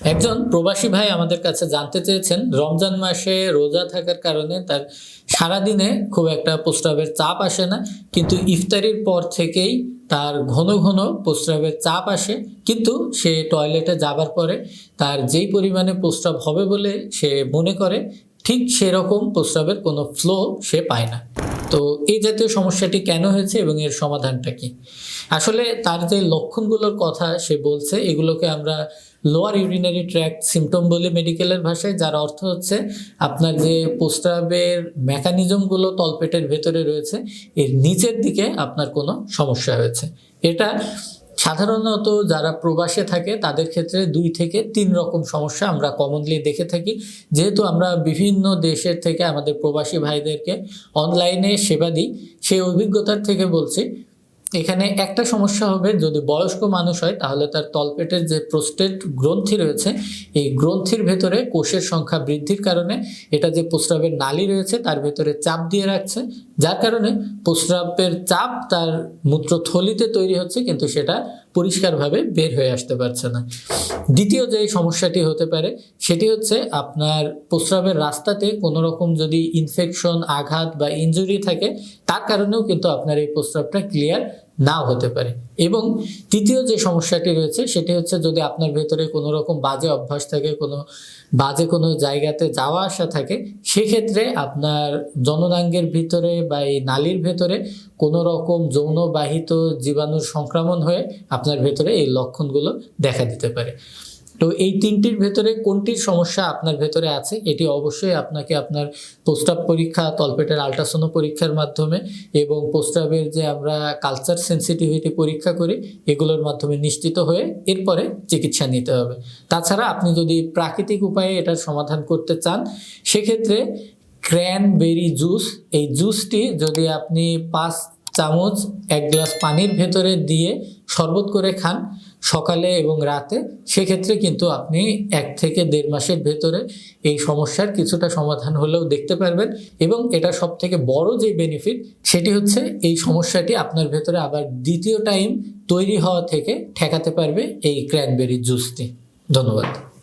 একজন প্রবাসী ভাই আমাদের কাছে জানতে চেয়েছেন, রমজান মাসে রোজা থাকার কারণে তার সারাদিনে খুব একটা প্রস্রাবের চাপ আসে না, কিন্তু ইফতারির পর থেকেই তার ঘন ঘন প্রস্রাবের চাপ আসে। কিন্তু সে টয়লেটে যাবার পরে তার যেই পরিমাণে প্রস্রাব হবে বলে সে মনে করে, ঠিক সেরকম প্রস্রাবের কোনো ফ্লো সে পায় না। তো এই জাতীয় সমস্যাটি কেন হয়েছে এবং এর সমাধানটা কি? আসলে তার যে লক্ষণগুলোর কথা সে বলছে, এগুলোকে আমরা লোয়ার ইউরিনারি ট্র্যাক সিমটম বলে মেডিকেলের ভাষায়, যার অর্থ হচ্ছে আপনার যে প্রস্রাবের মেকানিজমগুলো তলপেটের ভেতরে রয়েছে, এর নিচের দিকে আপনার কোনো সমস্যা হয়েছে। এটা সাধারণত যারা প্রবাসে থাকে, তাদের ক্ষেত্রে দুই থেকে তিন রকম সমস্যা আমরা কমনলি দেখে থাকি। যেহেতু আমরা বিভিন্ন দেশের থেকে আমাদের প্রবাসী ভাইদেরকে অনলাইনে সেবা দিই, সেই অভিজ্ঞতার থেকে বলছি। এখানে একটা সমস্যা হবে, যদি বয়স্ক মানুষ হয়, তাহলে তার তলপেটের যে প্রোস্টেট গ্রন্থি রয়েছে, এই গ্রন্থির ভেতরে কোষের সংখ্যা বৃদ্ধির কারণে এটা যে প্রস্রাবের নালী রয়েছে, তার ভেতরে চাপ দিয়ে রাখছে। যার কারণে প্রস্রাবের চাপ তার মূত্রথলিতে তৈরি হচ্ছে, কিন্তু সেটা পরিষ্কারভাবে বের হয়ে আসতে পারছে না। দ্বিতীয় যে সমস্যাটি হতে পারে, সেটি হচ্ছে আপনার প্রস্রাবের রাস্তাতে কোনো রকম যদি ইনফেকশন আঘাত বা ইনজুরি থাকে, তার কারণেও কিন্তু আপনার এই প্রস্রাবটা ক্লিয়ার নাও হতে পারে। এবং তৃতীয় যে সমস্যাটি রয়েছে, সেটি হচ্ছে যদি আপনার ভেতরে কোনো রকম বাজে অভ্যাস থাকে, কোনো বাজে কোনো জায়গাতে যাওয়া আসা থাকে, সেক্ষেত্রে আপনার জননাঙ্গের ভিতরে বা এই নালীর ভেতরে কোনো রকম যৌনবাহিত জীবাণুর সংক্রমণ হয়ে আপনার ভেতরে এই লক্ষণগুলো দেখা দিতে পারে। তো এই তিনটির ভেতরে কোনটির সমস্যা আপনার ভেতরে আছে, এটি অবশ্যই আপনাকে আপনার প্রস্তাব পরীক্ষা, তলপেটের আল্ট্রাসোনো পরীক্ষার মাধ্যমে এবং প্রস্তাবের যে আমরা কালচার সেন্সিটিভিটি পরীক্ষা করি, এগুলোর মাধ্যমে নিশ্চিত হয়ে এরপরে চিকিৎসা নিতে হবে। তাছাড়া আপনি যদি প্রাকৃতিক উপায়ে এটার সমাধান করতে চান, সেক্ষেত্রে ক্র্যানবেরি জুস এই জুসটি যদি আপনি পাঁচ চামচ, এক গ্লাস পানির ভেতরে দিয়ে শরবত করে খান সকালে এবং রাতে। সেক্ষেত্রে কিন্তু আপনি এক থেকে দেড় মাসের ভেতরে এই সমস্যার কিছুটা সমাধান হলেও দেখতে পারবেন এবং এটা সব থেকে বড় যে বেনিফিট সেটি হচ্ছে এই সমস্যাটি আপনার ভেতরে আবার দ্বিতীয় টাইম তৈরি হওয়া থেকে ঠেকাতে পারবে এই ক্র্যানবেরি জুসটি ধন্যবাদ।